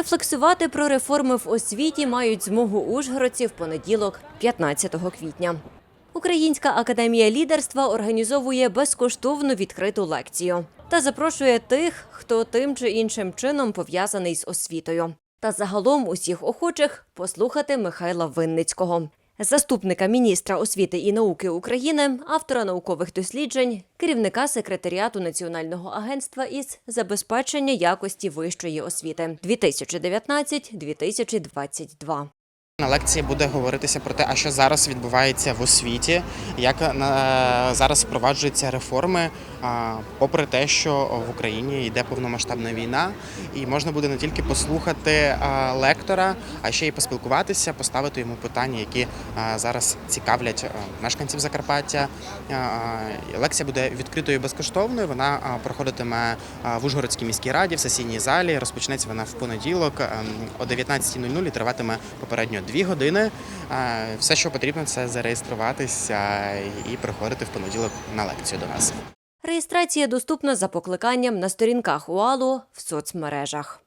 Порефлексувати про реформи в освіті мають змогу ужгородці в понеділок, 15 квітня. Українська академія лідерства організовує безкоштовну відкриту лекцію та запрошує тих, хто тим чи іншим чином пов'язаний з освітою. Та загалом усіх охочих послухати Михайла Винницького, заступника міністра освіти і науки України, автора наукових досліджень, керівника секретаріату Національного агентства із забезпечення якості вищої освіти 2019-2022. На лекції буде говоритися про те, а що зараз відбувається в освіті, як е, зараз впроваджуються реформи, попри те, що в Україні йде повномасштабна війна, і можна буде не тільки послухати лектора, а ще й поспілкуватися, поставити йому питання, які зараз цікавлять мешканців Закарпаття. Лекція буде відкритою і безкоштовною. Вона проходитиме в Ужгородській міській раді в сесійній залі. Розпочнеться вона в понеділок ем, о 19.00 і триватиме попередньо дві години. Все, що потрібно, це зареєструватися і приходити в понеділок на лекцію до нас. Реєстрація доступна за покликанням на сторінках УАЛу в соцмережах.